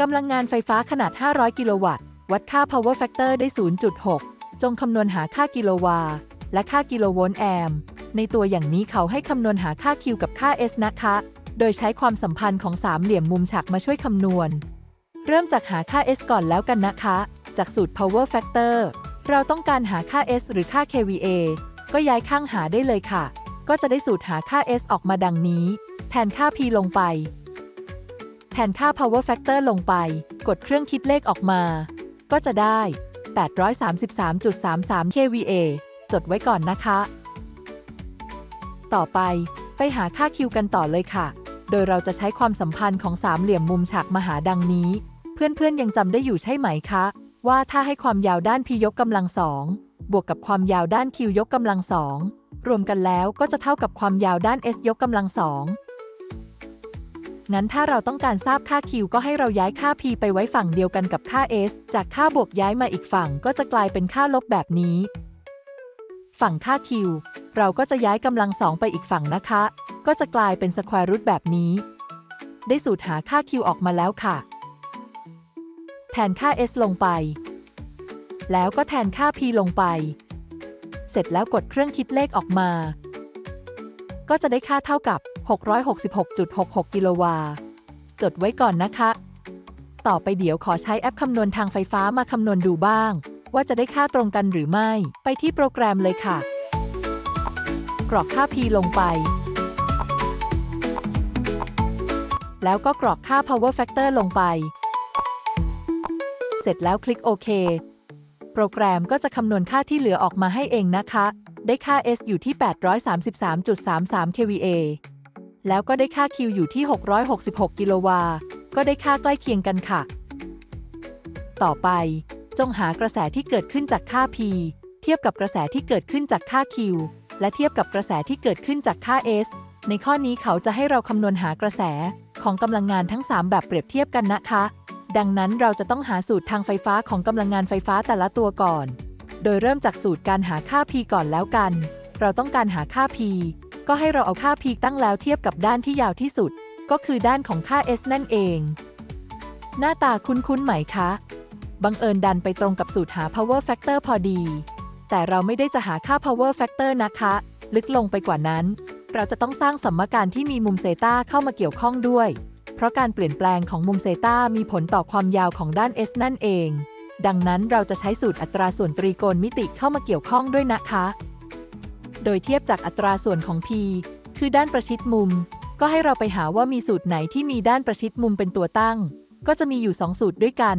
กำลังงานไฟฟ้าขนาด 500 กิโลวัตต์ วัดค่า power factor ได้ 0.6 จงคำนวณหาค่ากิโลวา และค่ากิโลโวลต์แอมป์ในตัวอย่างนี้เขาให้คำนวณหาค่า Q กับค่า S นะคะ โดยใช้ความสัมพันธ์ของสามเหลี่ยมมุมฉากมาช่วยคำนวณ เริ่มจากหาค่า S ก่อนแล้วกันนะคะ จากสูตร power factor เราต้องการหาค่า S หรือค่า kVA ก็ย้ายข้างหาได้เลยค่ะ ก็จะได้สูตรหาค่า S ออกมาดังนี้ แทนค่า P ลงไป แทนค่า power factor ลงไป กดเครื่องคิดเลขออกมา ก็จะได้ 833.33 kVA จดไว้ก่อนนะคะ ต่อไปไปหาค่า Q กันต่อเลยค่ะ โดยเราจะใช้ความสัมพันธ์ของสามเหลี่ยมมุมฉากมหาดังนี้ เพื่อนๆยังจำได้อยู่ใช่ไหมคะ ว่าถ้าให้ความยาวด้าน P ยกกำลังสองบวกกับความยาวด้าน Q ยกกำลังสองรวมกันแล้วก็จะเท่ากับความยาวด้าน S ยกกำลังสอง งั้นถ้าเราต้องการทราบค่า Q ก็ให้เราย้ายค่า P ไปไว้ฝั่งเดียวกันกับค่า S จากค่าบวกย้ายมาอีกฝั่งก็จะกลายเป็นค่าลบแบบนี้ ฝั่งค่า Q เราก็จะย้ายกำลังสองไปอีกฝั่งนะคะ ก็จะกลายเป็นสแควร์รูทแบบนี้ ได้สูตรหาค่า Q ออกมาแล้วค่ะ แทนค่า S ลงไป แล้วก็แทนค่า P ลงไป เสร็จแล้วกดเครื่องคิดเลขออกมา ก็จะได้ค่าเท่ากับ 666.66 กิโลวา จดไว้ก่อนนะคะ ต่อไปเดี๋ยวขอใช้แอปคำนวณทางไฟฟ้ามาคำนวณดูบ้าง ว่าจะได้ค่าตรงกันหรือไม่ ไปที่โปรแกรมเลยค่ะ กรอกค่า P ลงไป แล้วก็กรอกค่า power factor ลงไป เสร็จแล้วคลิกโอเคโปรแกรมก็จะคำนวณค่าที่เหลือออกมาให้เองนะคะ ได้ค่า S อยู่ที่ 833.33 kVA แล้วก็ได้ค่า Q อยู่ที่ 666 กิโลวา ก็ได้ค่าใกล้เคียงกันค่ะ ต่อไป จงหากระแสที่เกิดขึ้นจากค่า P เทียบกับกระแสที่เกิดขึ้นจากค่า Q และเทียบกับกระแสที่เกิดขึ้นจากค่า S ในข้อนี้เขาจะให้เราคำนวณหากระแสของกำลังงานทั้ง 3 แบบเปรียบเทียบกันนะคะ ดังนั้นเราจะต้องหาสูตรทางไฟฟ้าของกำลังงานไฟฟ้าแต่ละตัวก่อน โดยเริ่มจากสูตรการหาค่า P ก่อนแล้วกัน เราต้องการหาค่า P ก็ให้เราเอาค่า P ตั้งแล้วเทียบกับด้านที่ยาวที่สุด ก็คือด้านของค่า S นั่นเอง หน้าตาคุ้นๆไหมคะ บังเอิญดันไปตรงกับสูตรหา power factor พอดี แต่เราไม่ได้จะหาค่า power factor นะคะ ลึกลงไปกว่านั้น เราจะต้องสร้างสมการที่มีมุมเซตาเข้ามาเกี่ยวข้องด้วย เพราะการเปลี่ยนแปลงของมุมเซตามีผลต่อความยาวของด้าน S นั่นเองดังนั้นเราจะใช้สูตรอัตราส่วนตรีโกณมิติเข้ามาเกี่ยวข้องด้วยนะคะ โดยเทียบจากอัตราส่วนของ P คือด้านประชิดมุม ก็ให้เราไปหาว่ามีสูตรไหนที่มีด้านประชิดมุมเป็นตัวตั้ง ก็จะมีอยู่ 2 สูตรด้วยกัน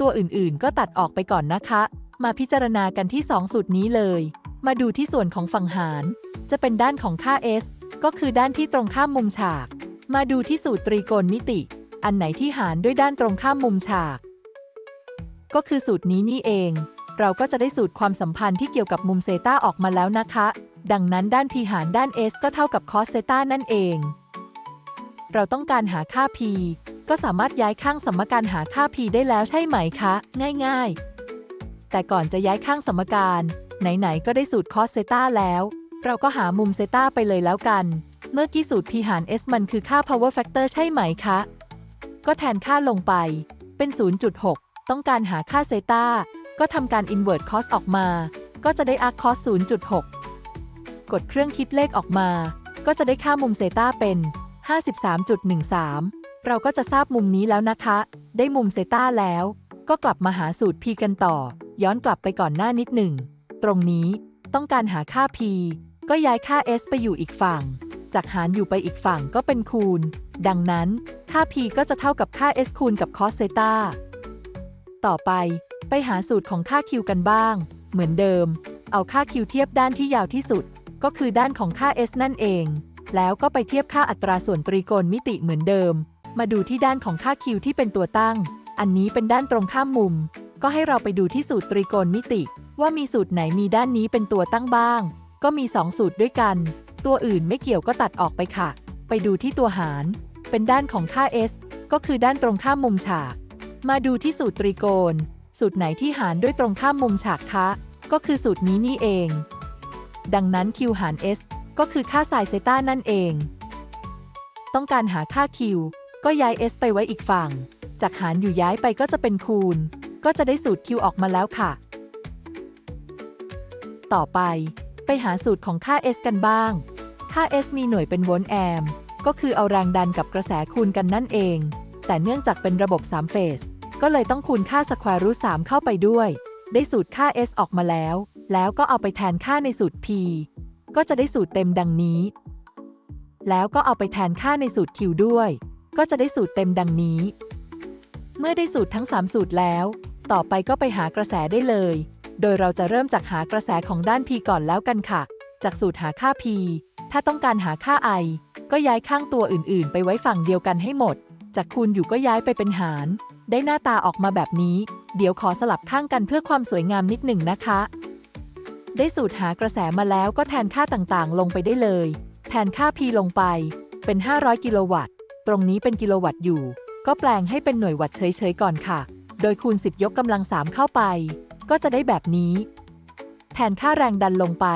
ตัวอื่นๆ ก็ตัดออกไปก่อนนะคะ มาพิจารณากันที่ 2 สูตรนี้เลย มาดูที่ส่วนของฝั่งหาร จะเป็นด้านของค่า S ก็คือด้านที่ตรงข้ามมุมฉาก มาดูที่สูตรตรีโกณมิติ อันไหนที่หารด้วยด้านตรงข้ามมุมฉาก ก็คือสูตรนี้นี่เอง เราก็จะได้สูตรความสัมพันธ์ที่เกี่ยวกับมุมเซตาออกมาแล้วนะคะ ดังนั้นด้าน p หารด้าน s ก็เท่ากับ cos เซตานั่นเอง เราต้องการหาค่า p ก็สามารถย้ายข้างสมการหาค่า p ได้แล้วใช่ไหมคะ ง่ายๆ แต่ก่อนจะย้ายข้างสมการ ไหนๆ ก็ได้สูตร cos เซตาแล้ว เราก็หามุมเซตาไปเลยแล้วกัน เมื่อกี้สูตร p หาร s มันคือค่า power factor ใช่ไหมคะ ก็แทนค่าลงไป เป็น 0.6 ต้องการหาค่าเซตาก็ทำการ invert cos ออกมา ก็จะได้ arc cos 0.6 กดเครื่องคิดเลขออกมา ก็จะได้ค่ามุมเซตาเป็น 53.13 เราก็จะทราบมุมนี้แล้วนะคะ ได้มุมเซตาแล้ว ก็กลับมาหาสูตร p กันต่อ ย้อนกลับไปก่อนหน้านิดหนึ่ง ตรงนี้ต้องการหาค่า p ก็ย้ายค่า s ไปอยู่อีกฝั่ง จากหารอยู่ไปอีกฝั่งก็เป็นคูณ ดังนั้นค่า p ก็จะเท่ากับค่า s คูณกับ cos เซตาต่อไปไปหาสูตรของค่า q กันบ้าง เหมือนเดิม เอาค่า q เทียบด้านที่ยาวที่สุด ก็คือด้านของค่า s นั่นเอง แล้วก็ไปเทียบค่าอัตราส่วนตรีโกณมิติเหมือนเดิม มาดูที่ด้านของค่า q ที่เป็นตัวตั้ง อันนี้เป็นด้านตรงข้ามมุม ก็ให้เราไปดูที่สูตรตรีโกณมิติ ว่ามีสูตรไหนมีด้านนี้เป็นตัวตั้งบ้าง ก็มี 2 สูตรด้วยกัน ตัวอื่นไม่เกี่ยวก็ตัดออกไปค่ะ ไปดูที่ตัวหาร เป็นด้านของค่า s ก็คือด้านตรงข้ามมุมฉาก มาดูที่สูตรตรีโกณสูตรไหนที่หารด้วยตรงข้ามมุมฉากคะ ก็คือสูตรนี้นี่เอง ดังนั้น q หาร s ก็คือค่าไซน์เซต้านั่นเอง ต้องการหาค่า q ก็ย้าย s ไปไว้อีกฝั่ง จากหารอยู่ย้ายไปก็จะเป็นคูณ ก็จะได้สูตร Q ออกมาแล้วค่ะ ต่อไป ไปหาสูตรของค่า S กันบ้าง ค่า S มีหน่วยเป็นโวลต์แอมป์ก็คือเอาแรงดันกับกระแสคูณกันนั่นเอง แต่เนื่องจากเป็นระบบ3เฟส ก็เลยต้องคูณค่าสแควร์รูท3เข้าไปด้วย ได้สูตรค่า S ออกมาแล้ว แล้วก็เอาไปแทนค่าในสูตร P ก็จะได้สูตรเต็มดังนี้ แล้วก็เอาไปแทนค่าในสูตร Q ด้วย ก็จะได้สูตรเต็มดังนี้ เมื่อได้สูตรทั้ง 3 สูตรแล้ว ต่อไปก็ไปหากระแสได้เลย โดยเราจะเริ่มจากหากระแสของด้าน P ก่อนแล้วกันค่ะ จากสูตรหาค่า P ถ้าต้องการหาค่า I ก็ย้ายข้างตัวอื่นๆ ไปไว้ฝั่งเดียวกันให้หมด จากคูณอยู่ก็ย้ายไปเป็นหาร ได้หน้าตาออกมาแบบนี้ เดี๋ยวขอสลับข้างกันเพื่อความสวยงามนิดหนึ่งนะคะ ได้สูตรหากระแสมาแล้วก็แทนค่าต่างๆ ลงไปได้เลย แทนค่า P ลงไป เป็น 500 กิโลวัตต์ ตรงนี้เป็นกิโลวัตต์อยู่ ก็แปลงให้เป็นหน่วยวัตต์เฉยๆก่อนค่ะ โดยคูณ 10 ยกกำลัง 3 เข้าไป ก็จะได้แบบนี้ แทนค่าแรงดันลงไป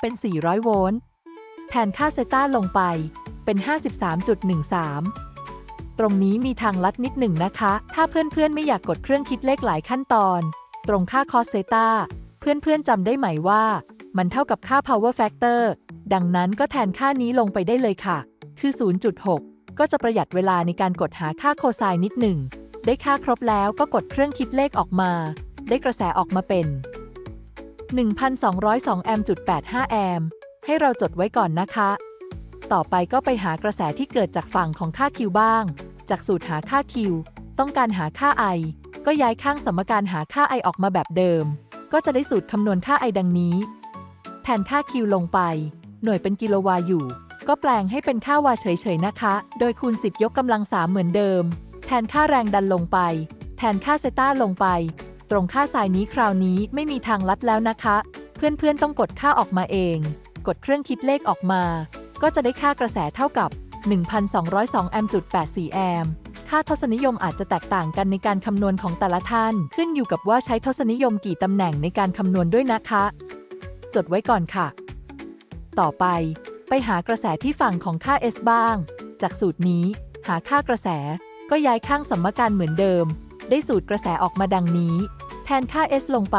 เป็น 400 โวลต์ แทนค่าเซต้าลงไป เป็น 53.13ตรงนี้มีทางลัดนิดหนึ่งนะคะ ถ้าเพื่อนๆ ไม่อยากกดเครื่องคิดเลขหลายขั้นตอน ตรงค่าคอสเซต้า พื่อนๆจำได้ไหมว่า มันเท่ากับค่า power factor ดังนั้นก็แทนค่านี้ลงไปได้เลยค่ะ คือ 0.6 ก็จะประหยัดเวลาในการกดหาค่าโคไซน์นิดหนึ่ง ได้ค่าครบแล้วก็กดเครื่องคิดเลขออกมา ได้กระแสออกมาเป็น 1,202แอมป์จุด85 แอมป์ให้เราจดไว้ก่อนนะคะ ต่อไปก็ไปหากระแสที่เกิดจากฝั่งของค่า Q บ้าง จากสูตรหาค่า Q ต้องการหาค่า I ก็ย้ายข้างสมการหาค่า I ออกมาแบบเดิม ก็จะได้สูตรคำนวณค่า I ดังนี้ แทนค่า Q ลงไป หน่วยเป็นกิโลวาอยู่ ก็แปลงให้เป็นค่าวาเฉยๆนะคะ โดยคูณ 10 ยกกำลัง3เหมือนเดิม แทนค่าแรงดันลงไป แทนค่าเซต้าลงไป ตรงค่าสายนี้คราวนี้ไม่มีทางลัดแล้วนะคะ เพื่อนๆต้องกดค่าออกมาเอง กดเครื่องคิดเลขออกมา ก็จะได้ค่ากระแสเท่ากับ 1,202แอมป์จุด84แอมป์ ค่าทศนิยมอาจจะแตกต่างกันในการคำนวณของแต่ละท่าน ขึ้นอยู่กับว่าใช้ทศนิยมกี่ตำแหน่งในการคำนวณด้วยนะคะ จดไว้ก่อนค่ะ ต่อไป ไปหากระแสที่ฝั่งของค่า S บ้าง จากสูตรนี้ หาค่ากระแส ก็ย้ายข้างสมการเหมือนเดิม ได้สูตรกระแสออกมาดังนี้ แทนค่า S ลงไป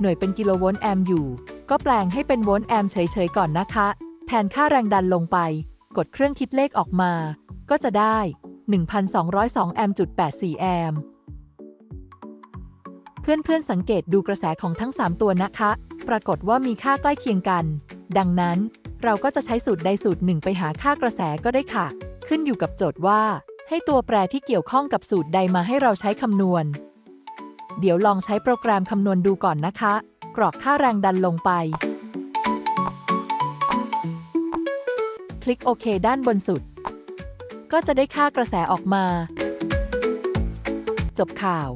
หน่วยเป็นกิโลโวลต์แอมป์อยู่ ก็แปลงให้เป็นโวลต์แอมป์เฉยๆก่อนนะคะ แทนค่าแรงดันลงไป กดเครื่องคิดเลขออกมา ก็จะได้ 1,202แอมป์จุด84แอมป์เพื่อนๆสังเกตดูกระแสของทั้ง 3 ตัวนะคะ ปรากฏว่ามีค่าใกล้เคียงกัน ดังนั้นเราก็จะใช้สูตรใดสูตรหนึ่งไปหาค่ากระแสก็ได้ค่ะ ขึ้นอยู่กับโจทย์ว่า ให้ตัวแปรที่เกี่ยวข้องกับสูตรใดมาให้เราใช้คำนวณ เดี๋ยวลองใช้โปรแกรมคำนวณดูก่อนนะคะ กรอกค่าแรงดันลงไป คลิกโอเคด้านบนสุด ก็จะได้ค่ากระแสออกมา จบข่าว